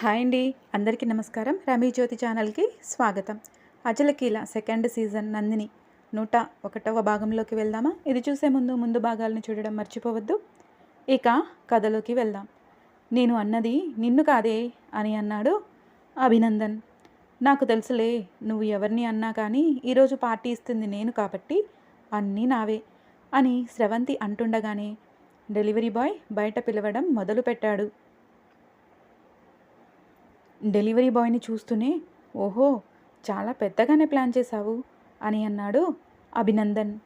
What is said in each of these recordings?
Hi అండి. అందరికీ నమస్కారం. రమీ జ్యోతి ఛానల్కి స్వాగతం. అజలకీల సెకండ్ సీజన్ నందిని నూట ఒకటవ భాగంలోకి వెళ్దామా? ఇది చూసే ముందు ముందు భాగాలను చూడడం మర్చిపోవద్దు. ఇక కథలోకి వెళ్దాం. నేను అన్నది నిన్ను కాదే అని అన్నాడు అభినందన్. నాకు తెలుసులే నువ్వు ఎవరిని అన్నా కానీ ఈరోజు పార్టీ ఇస్తుంది నేను కాబట్టి అన్నీ నావే అని స్రవంతి అంటుండగానే డెలివరీ బాయ్ బయట పిలవడం మొదలుపెట్టాడు. డెలివరీ బాయ్ని చూస్తూనే ఓహో చాలా పెద్దగానే ప్లాన్ చేశావు అని అన్నాడు అభినందన్.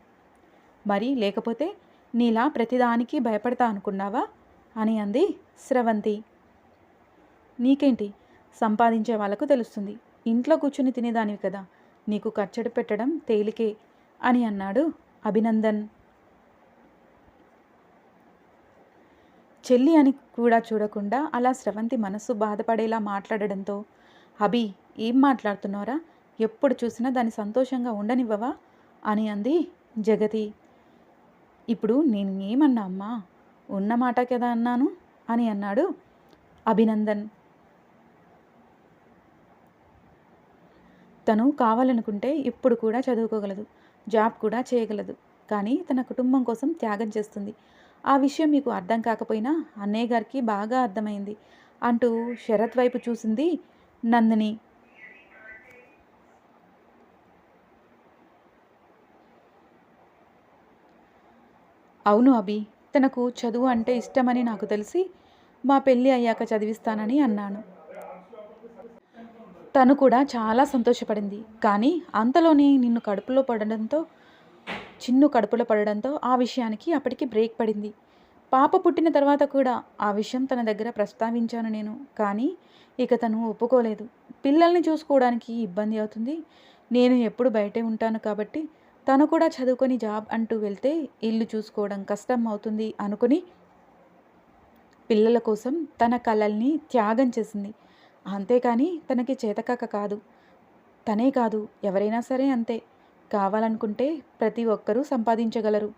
మరి లేకపోతే నీలా ప్రతిదానికి భయపడతా అనుకున్నావా? అని అంది స్రవంతి. నీకేంటి? సంపాదించే వాళ్ళకు తెలుస్తుంది. ఇంట్లో కూర్చుని తినేదానివి కదా. నీకు కచ్చడి పెట్టడం తేలికే అని అన్నాడు అభినందన్. చెల్లి అని కూడా చూడకుండా అలా స్రవంతి మనసు బాధపడేలా మాట్లాడడంతో అభి ఏం మాట్లాడుతున్నారా ఎప్పుడు చూసినా దాన్ని సంతోషంగా ఉండనివ్వవా? అని అంది జగతి. ఇప్పుడు నేను ఏమన్నా అమ్మా? ఉన్న మాట కదా అన్నాను? అని అన్నాడు అభినందన్. తను కావాలనుకుంటే ఇప్పుడు కూడా చదువుకోగలదు జాబ్ కూడా చేయగలదు కానీ తన కుటుంబం కోసం త్యాగం చేస్తుంది. ఆ విషయం మీకు అర్థం కాకపోయినా అన్నయ్య గారికి బాగా అర్థమైంది. అంటూ శరత్ వైపు చూసింది నందిని. అవును అభి తనకు చదువు అంటే ఇష్టమని నాకు తెలిసి మా పెళ్ళి అయ్యాక చదివిస్తానని అన్నాను. తను కూడా చాలా సంతోషపడింది. కానీ అంతలోనే నిన్ను కడుపులో పడడంతో చిన్ను కడుపులో పడడంతో ఆ విషయానికి అప్పటికి బ్రేక్ పడింది. పాప పుట్టిన తర్వాత కూడా ఆ విషయం తన దగ్గర ప్రస్తావించాను నేను. కానీ ఇక తను ఒప్పుకోలేదు. పిల్లల్ని చూసుకోవడానికి ఇబ్బంది అవుతుంది. నేను ఎప్పుడు బయటే ఉంటాను కాబట్టి తను కూడా చదువుకొని జాబ్ అంటూ వెళ్తే ఇల్లు చూసుకోవడం కష్టం అవుతుంది అనుకుని పిల్లల కోసం తన కళల్ని త్యాగం చేసింది. అంతేకాని తనకి చేతకాక కాదు. తనే కాదు. ఎవరైనా సరే అంతే. కావాలనుకుంటే ప్రతి ఒక్కరూ సంపాదించగలరు.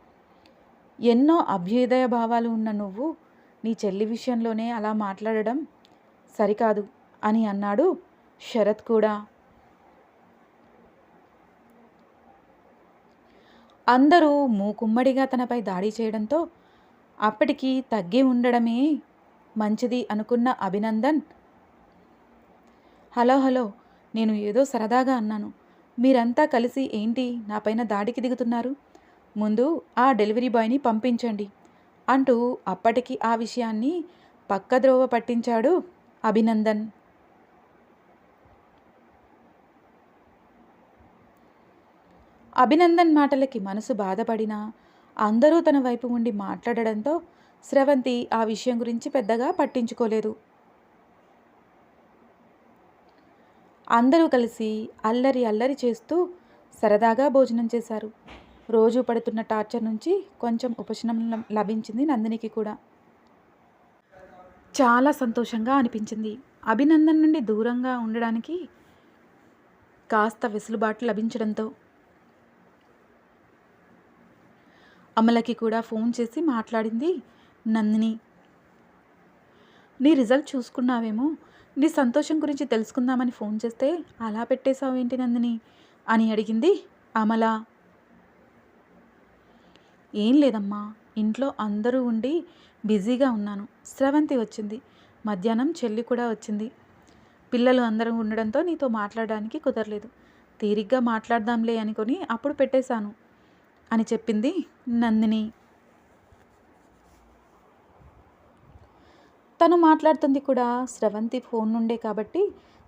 ఎన్నో అభ్యుదయ భావాలు ఉన్న నువ్వు నీ చెల్లి విషయంలోనే అలా మాట్లాడడం సరికాదు అని అన్నాడు శరత్ కూడా. అందరూ మూకుమ్మడిగా తనపై దాడి చేయడంతో అప్పటికి తగ్గి ఉండడమే మంచిది అనుకున్న అభినందన్ హలో హలో నేను ఏదో సరదాగా అన్నాను. మీరంతా కలిసి ఏంటి నాపైన దాడికి దిగుతున్నారు? ముందు ఆ డెలివరీ బాయ్ని పంపించండి అంటూ అప్పటికి ఆ విషయాన్ని పక్కద్రోవ పట్టించాడు అభినందన్. అభినందన్ మాటలకి మనసు బాధపడినా అందరూ తన వైపు ఉండి మాట్లాడడంతో స్రవంతి ఆ విషయం గురించి పెద్దగా పట్టించుకోలేదు. అందరూ కలిసి అల్లరి అల్లరి చేస్తూ సరదాగా భోజనం చేశారు. రోజు పడుతున్న టార్చర్ నుంచి కొంచెం ఉపశమనం లభించింది నందినికి కూడా. చాలా సంతోషంగా అనిపించింది. అభినందన్ నుండి దూరంగా ఉండడానికి కాస్త వెసులుబాటు లభించడంతో అమలకి కూడా ఫోన్ చేసి మాట్లాడింది నందిని. నీ రిజల్ట్ చూసుకున్నావేమో నీ సంతోషం గురించి తెలుసుకుందామని ఫోన్ చేస్తే అలా పెట్టేశావు ఏంటి నందిని? అని అడిగింది అమల. ఏం లేదమ్మా ఇంట్లో అందరూ ఉండి బిజీగా ఉన్నాను. స్రవంతి వచ్చింది. మధ్యాహ్నం చెల్లి కూడా వచ్చింది. పిల్లలు అందరూ ఉండడంతో నీతో మాట్లాడడానికి కుదరలేదు. తీరిగ్గా మాట్లాడదాంలే అనుకొని అప్పుడు పెట్టేశాను అని చెప్పింది నందిని. తను మాట్లాడుతుంది కూడా స్రవంతి ఫోన్ నుండే కాబట్టి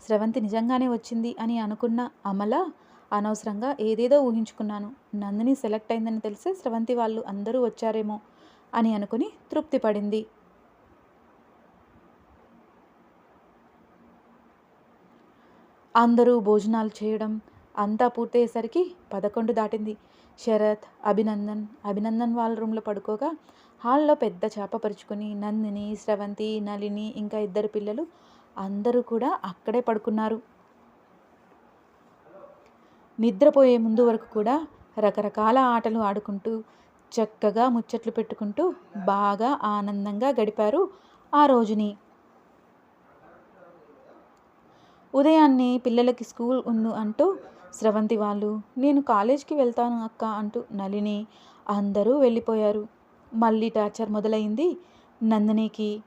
స్రవంతి నిజంగానే వచ్చింది అని అనుకున్న అమల అనవసరంగా ఏదేదో ఊహించుకున్నాను. నందిని సెలెక్ట్ అయిందని తెలిసి స్రవంతి వాళ్ళు అందరూ వచ్చారేమో అని అనుకుని తృప్తి పడింది. అందరూ భోజనాలు చేయడం అంతా పూర్తయ్యేసరికి పదకొండు దాటింది. శరత్ అభినందన్ అభినందన్ వాళ్ళ రూమ్లో పడుకోగా హాల్లో పెద్ద చేప పరుచుకొని నందిని స్రవంతి నలిని ఇంకా ఇద్దరు పిల్లలు అందరూ కూడా అక్కడే పడుకున్నారు. నిద్రపోయే ముందు వరకు కూడా రకరకాల ఆటలు ఆడుకుంటూ చక్కగా ముచ్చట్లు పెట్టుకుంటూ బాగా ఆనందంగా గడిపారు ఆ రోజుని. ఉదయాన్నే పిల్లలకి స్కూల్ ఉంది అంటూ స్రవంతి వాళ్ళు నేను కాలేజ్కి వెళ్తాను అక్క అంటూ నలిని అందరూ వెళ్ళిపోయారు. మళ్ళీ టార్చర్ మొదలైంది. నందినికి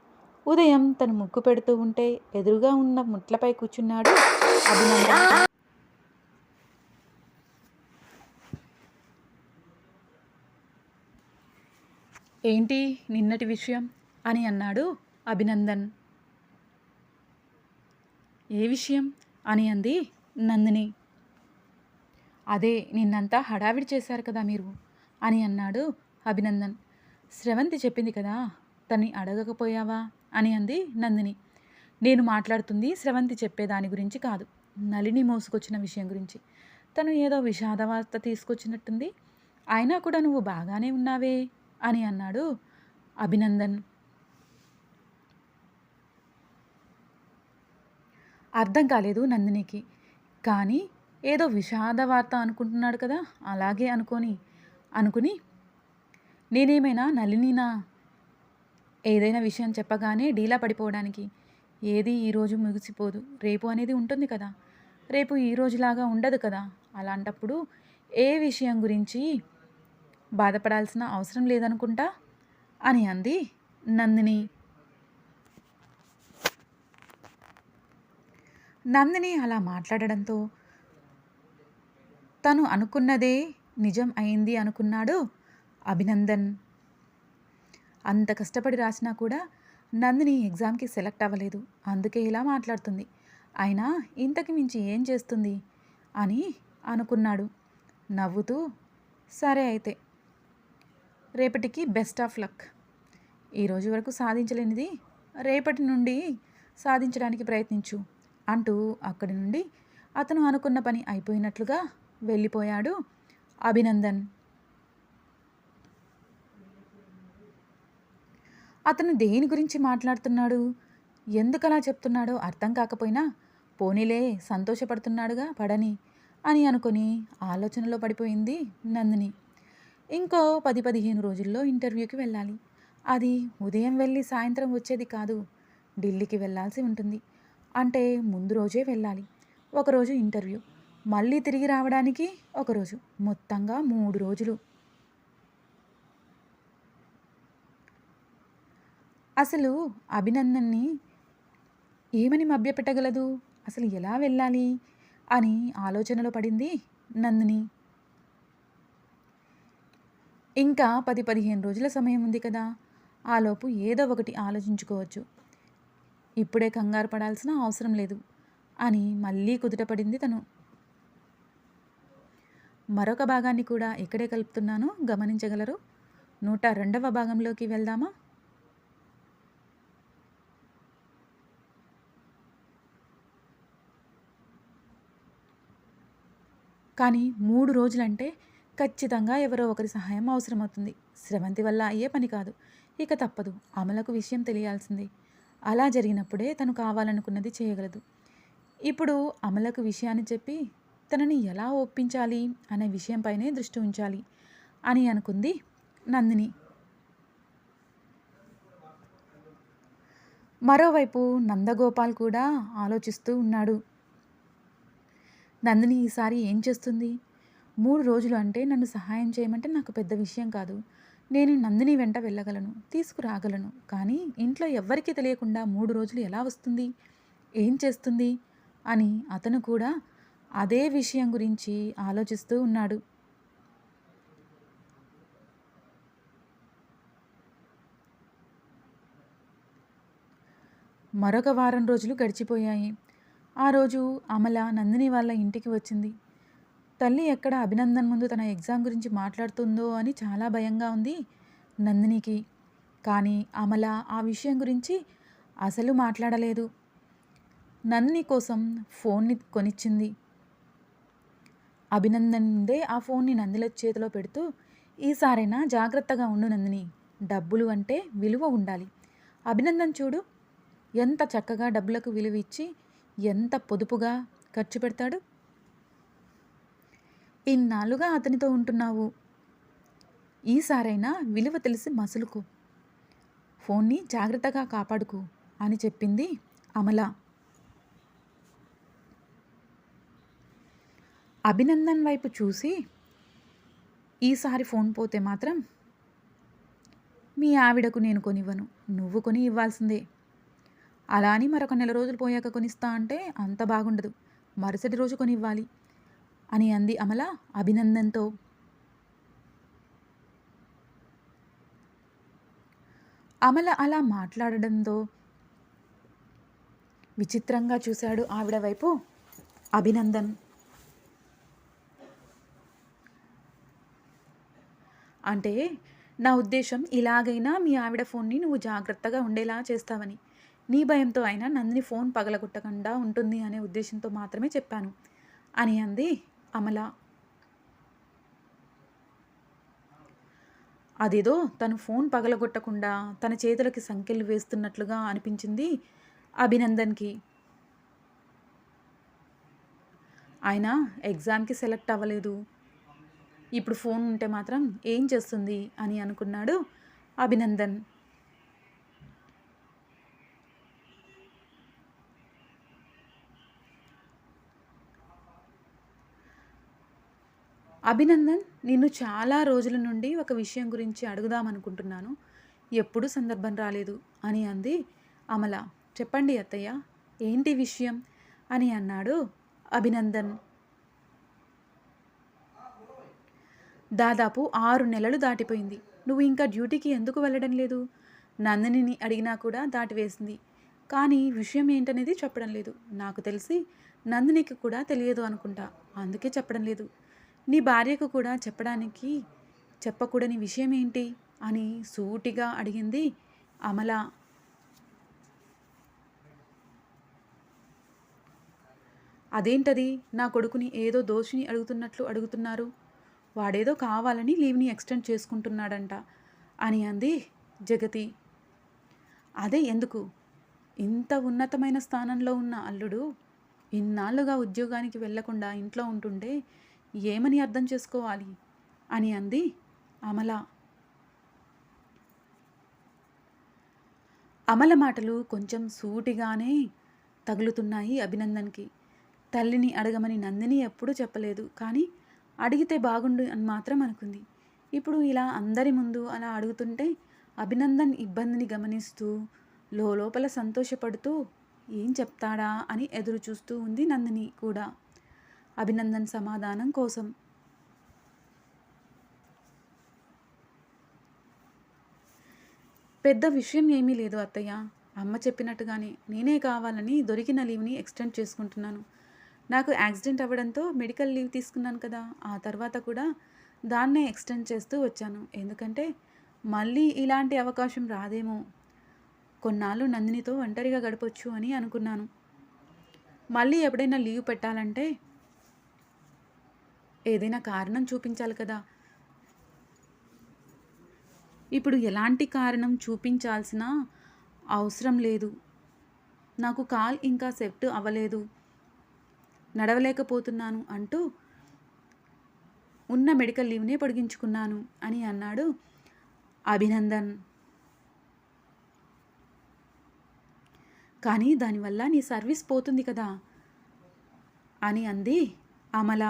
ఉదయం తను ముగ్గు పెడుతూ ఉంటే ఎదురుగా ఉన్న ముట్లపై కూర్చున్నాడు అభినందన్. ఏంటి నిన్నటి విషయం? అని అన్నాడు అభినందన్. ఏ విషయం? అని అంది నందిని. అదే నిన్నంతా హడావిడి చేశారు కదా మీరు? అని అన్నాడు అభినందన్. స్రవంతి చెప్పింది కదా తన్ని అడగకపోయావా? అని అంది నందిని. నేను మాట్లాడుతుంది స్రవంతి చెప్పేదాని గురించి కాదు నలిని మోసుకొచ్చిన విషయం గురించి. తను ఏదో విషాద వార్త తీసుకొచ్చినట్టుంది. అయినా కూడా నువ్వు బాగానే ఉన్నావే? అని అన్నాడు అభినందన్. అర్థం కాలేదు నందినికి. కానీ ఏదో విషాద వార్త అనుకుంటున్నాడు కదా అలాగే అనుకొని అనుకుని నేనేమైనా నలినినా ఏదైనా విషయం చెప్పగానే డీలా పడిపోవడానికి. ఏది ఈరోజు ముగిసిపోదు. రేపు అనేది ఉంటుంది కదా. రేపు ఈ రోజులాగా ఉండదు కదా. అలాంటప్పుడు ఏ విషయం గురించి బాధపడాల్సిన అవసరం లేదనుకుంటా? అని అంది నందిని. నందిని అలా మాట్లాడడంతో తను అనుకున్నదే నిజం అయింది అనుకున్నాడు అభినందన్. అంత కష్టపడి రాసినా కూడా నందిని ఎగ్జామ్కి సెలెక్ట్ అవ్వలేదు. అందుకే ఇలా మాట్లాడుతుంది. అయినా ఇంతకు మించి ఏం చేస్తుంది? అని అనుకున్నాడు. నవ్వుతూ సరే అయితే. రేపటికి బెస్ట్ ఆఫ్ లక్. ఈరోజు వరకు సాధించలేనిది రేపటి నుండి సాధించడానికి ప్రయత్నించు అంటూ అక్కడి నుండి అతను అనుకున్న పని అయిపోయినట్లుగా వెళ్ళిపోయాడు అభినందన్. అతను దేని గురించి మాట్లాడుతున్నాడు? ఎందుకలా చెప్తున్నాడో అర్థం కాకపోయినా పోనీలే సంతోషపడుతున్నాడుగా పడని అని అనుకుని ఆలోచనలో పడిపోయింది నందిని. ఇంకో పది పదిహేను రోజుల్లో ఇంటర్వ్యూకి వెళ్ళాలి. అది ఉదయం వెళ్ళి సాయంత్రం వచ్చేది కాదు ఢిల్లీకి వెళ్ళాల్సి ఉంటుంది. అంటే ముందు రోజే వెళ్ళాలి. ఒకరోజు ఇంటర్వ్యూ. మళ్ళీ తిరిగి రావడానికి ఒకరోజు. మొత్తంగా మూడు రోజులు. అసలు అభినందన్ని ఏమని మభ్యపెట్టగలదు? అసలు ఎలా వెళ్ళాలి? అని ఆలోచనలో పడింది నందిని. ఇంకా పది పదిహేను రోజుల సమయం ఉంది కదా. ఆలోపు ఏదో ఒకటి ఆలోచించుకోవచ్చు. ఇప్పుడే కంగారు పడాల్సిన అవసరం లేదు అని మళ్ళీ కుదుటపడింది తను. మరొక భాగాన్ని కూడా ఇక్కడే కలుపుతున్నాను. గమనించగలరు? నూట రెండవ భాగంలోకి వెళ్దామా? కానీ మూడు రోజులంటే ఖచ్చితంగా ఎవరో ఒకరి సహాయం అవసరమవుతుంది. స్రవంతి వల్ల అయ్యే పని కాదు. ఇక తప్పదు. అమలకు విషయం తెలియాల్సిందే. అలా జరిగినప్పుడే తను కావాలనుకున్నది చేయగలదు. ఇప్పుడు అమలకు విషయాన్ని చెప్పి తనని ఎలా ఒప్పించాలి అనే విషయంపైనే దృష్టి ఉంచాలి అని అనుకుంది నందిని. మరోవైపు నందగోపాల్ కూడా ఆలోచిస్తూ ఉన్నాడు. నందిని ఈసారి ఏం చేస్తుంది? మూడు రోజులు అంటే నన్ను సహాయం చేయమంటే నాకు పెద్ద విషయం కాదు. నేను నందిని వెంట వెళ్ళగలను తీసుకురాగలను. కానీ ఇంట్లో ఎవ్వరికీ తెలియకుండా మూడు రోజులు ఎలా వస్తుంది? ఏం చేస్తుంది? అని అతను కూడా అదే విషయం గురించి ఆలోచిస్తూ ఉన్నాడు. మరొక వారం రోజులు గడిచిపోయాయి. ఆ రోజు అమల నందిని వాళ్ళ ఇంటికి వచ్చింది. తల్లి ఎక్కడ అభినందన్ ముందు తన ఎగ్జామ్ గురించి మాట్లాడుతుందో అని చాలా భయంగా ఉంది నందినికి. కానీ అమల ఆ విషయం గురించి అసలు మాట్లాడలేదు. నందిని కోసం ఫోన్ని కొనిచ్చింది. అభినందన్దే ఆ ఫోన్ని నందిల చేతిలో పెడుతూ ఈసారైనా జాగ్రత్తగా ఉండు నందిని. డబ్బులు అంటే విలువ ఉండాలి. అభినందన్ చూడు ఎంత చక్కగా డబ్బులకు విలువ ఇచ్చి ఎంత పొదుపుగా ఖర్చు పెడతాడు? ఇన్నాళ్ళుగా అతనితో ఉంటున్నావు. ఈసారైనా విలువ తెలిసి మసులుకో. ఫోన్ని జాగ్రత్తగా కాపాడుకో అని చెప్పింది అమల. అభినందన్ వైపు చూసి ఈసారి ఫోన్ పోతే మాత్రం మీ ఆవిడకు నేను కొనివ్వను. నువ్వు కొని ఇవ్వాల్సిందే. అలా అని మరొక నెల రోజులు పోయాక కొనిస్తా అంటే అంత బాగుండదు. మరుసటి రోజు కొనివ్వాలి అని అంది అమల అభినందన్తో. అమల అలా మాట్లాడడంతో విచిత్రంగా చూశాడు ఆవిడ వైపు అభినందన్. అంటే నా ఉద్దేశం ఇలాగైనా మీ ఆవిడ ఫోన్ని నువ్వు జాగ్రత్తగా ఉండేలా చేస్తావని. నీ భయంతో అయినా నందిని ఫోన్ పగలగొట్టకుండా ఉంటుంది అనే ఉద్దేశంతో మాత్రమే చెప్పాను. అని అంది అమల. అదేదో తను ఫోన్ పగలగొట్టకుండా తన చేతులకి సంఖ్యలు వేస్తున్నట్లుగా అనిపించింది అభినందన్కి. ఆయన ఎగ్జామ్కి సెలెక్ట్ అవ్వలేదు. ఇప్పుడు ఫోన్ ఉంటే మాత్రం ఏం చేస్తుంది అని అనుకున్నాడు అభినందన్. అభినందన్ నిన్ను చాలా రోజుల నుండి ఒక విషయం గురించి అడుగుదామనుకుంటున్నాను. ఎప్పుడు సందర్భం రాలేదు. అని అంది అమల. చెప్పండి అత్తయ్య ఏంటి విషయం? అని అన్నాడు అభినందన్. దాదాపు ఆరు నెలలు దాటిపోయింది. నువ్వు ఇంకా డ్యూటీకి ఎందుకు వెళ్ళడం లేదు? నందినిని అడిగినా కూడా దాటివేసింది. కానీ విషయం ఏంటనేది చెప్పడం లేదు. నాకు తెలిసి నందినికి కూడా తెలియదు అనుకుంటా. అందుకే చెప్పడం లేదు. నీ భార్యకు కూడా చెప్పడానికి చెప్పకూడని విషయం ఏంటి? అని సూటిగా అడిగింది అమల. అదేంటది? నా కొడుకుని ఏదో దోషిని అడుగుతున్నట్లు అడుగుతున్నారు. వాడేదో కావాలని లీవ్ని ఎక్స్టెండ్ చేసుకుంటున్నాడంట అని అంది జగతి. అదే ఎందుకు? ఇంత ఉన్నతమైన స్థానంలో ఉన్న అల్లుడు ఇన్నాళ్ళుగా ఉద్యోగానికి వెళ్ళకుండా ఇంట్లో ఉంటుండే ఏమని అర్థం చేసుకోవాలి? అని అంది అమల. అమల మాటలు కొంచెం సూటిగానే తగులుతున్నాయి అభినందన్కి. తల్లిని అడగమని నందిని ఎప్పుడూ చెప్పలేదు కానీ అడిగితే బాగుండు అని మాత్రం అనుకుంది. ఇప్పుడు ఇలా అందరి ముందు అలా అడుగుతుంటే అభినందన్ ఇబ్బందిని గమనిస్తూ లోపల సంతోషపడుతూ ఏం చెప్తాడా? అని ఎదురు చూస్తూ ఉంది నందిని కూడా. అభినందన్ సమాధానం కోసం. పెద్ద విషయం ఏమీ లేదు అత్తయ్య. అమ్మ చెప్పినట్టుగానే నేనే కావాలని దొరికిన లీవ్ని ఎక్స్టెండ్ చేసుకుంటున్నాను. నాకు యాక్సిడెంట్ అవ్వడంతో మెడికల్ లీవ్ తీసుకున్నాను కదా ఆ తర్వాత కూడా దాన్నే ఎక్స్టెండ్ చేస్తూ వచ్చాను. ఎందుకంటే మళ్ళీ ఇలాంటి అవకాశం రాదేమో. కొన్నాళ్ళు నందినితో ఒంటరిగా గడపొచ్చు అని అనుకున్నాను. మళ్ళీ ఎప్పుడైనా లీవ్ పెట్టాలంటే ఏదైనా కారణం చూపించాలి కదా. ఇప్పుడు ఎలాంటి కారణం చూపించాల్సిన అవసరం లేదు. నాకు కాల్ ఇంకా సెట్ అవ్వలేదు. నడవలేకపోతున్నాను అంటూ ఉన్న మెడికల్ లీవ్నే పొడిగించుకున్నాను అని అన్నాడు అభినందన్. కానీ దానివల్ల నీ సర్వీస్ పోతుంది కదా అని అంది అమల.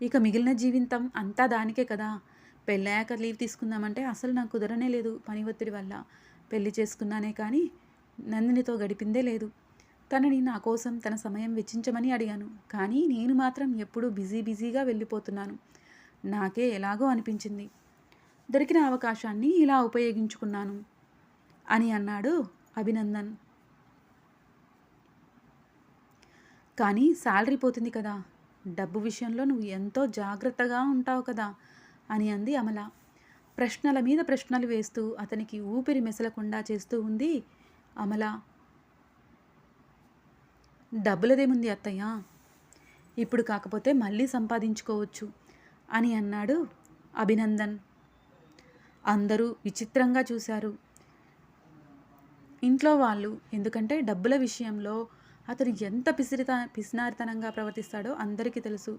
ఇక మిగిలిన జీవితం అంతా దానికే కదా. పెళ్ళాక లీవ్ తీసుకుందామంటే అసలు నాకు కుదరనే లేదు పని ఒత్తిడి వల్ల. పెళ్ళి చేసుకున్నానే కానీ నందినితో గడిపిందే లేదు. తనని నా కోసం తన సమయం వెచ్చించమని అడిగాను. కానీ నేను మాత్రం ఎప్పుడూ బిజీ బిజీగా వెళ్ళిపోతున్నాను. నాకే ఎలాగో అనిపించింది. దొరికిన అవకాశాన్ని ఇలా ఉపయోగించుకున్నాను అని అన్నాడు అభినందన్. కానీ శాలరీ పోతుంది కదా. డబ్బు విషయంలో నువ్వు ఎంతో జాగ్రత్తగా ఉంటావు కదా అని అంది అమల. ప్రశ్నల మీద ప్రశ్నలు వేస్తూ అతనికి ఊపిరి మెసలకుండా చేస్తూ ఉంది అమల. డబ్బులదేముంది అత్తయ్య? ఇప్పుడు కాకపోతే మళ్ళీ సంపాదించుకోవచ్చు అని అన్నాడు అభినందన్. అందరూ విచిత్రంగా చూశారు. ఇంట్లో వాళ్ళు ఎందుకంటే డబ్బుల విషయంలో అతను ఎంత పిసిరిత పిసినారితనంగా ప్రవర్తిస్తాడో అందరికీ తెలుసు.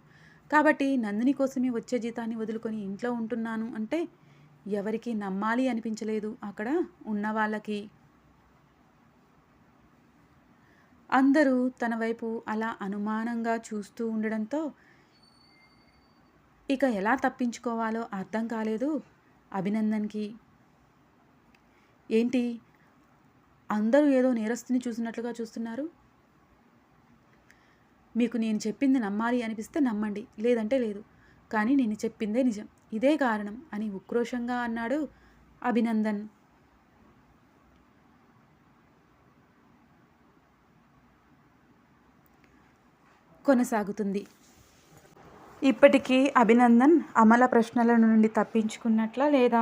కాబట్టి నందిని కోసమే వచ్చే జీతాన్ని వదులుకొని ఇంట్లో ఉంటున్నాను అంటే ఎవరికి నమ్మాలి అనిపించలేదు అక్కడ ఉన్న వాళ్ళకి. అందరూ తన వైపు అలా అనుమానంగా చూస్తూ ఉండడంతో ఇక ఎలా తప్పించుకోవాలో అర్థం కాలేదు అభినందన్కి. ఏంటి? అందరూ ఏదో నేరస్తుని చూసినట్లుగా చూస్తున్నారు? మీకు నేను చెప్పింది నమ్మాలి అనిపిస్తే నమ్మండి లేదంటే లేదు. కానీ నేను చెప్పిందే నిజం. ఇదే కారణం అని ఉక్రోషంగా అన్నాడు అభినందన్. కొనసాగుతుంది. ఇప్పటికీ అభినందన్ అమల ప్రశ్నల నుండి తప్పించుకున్నట్లా లేదా?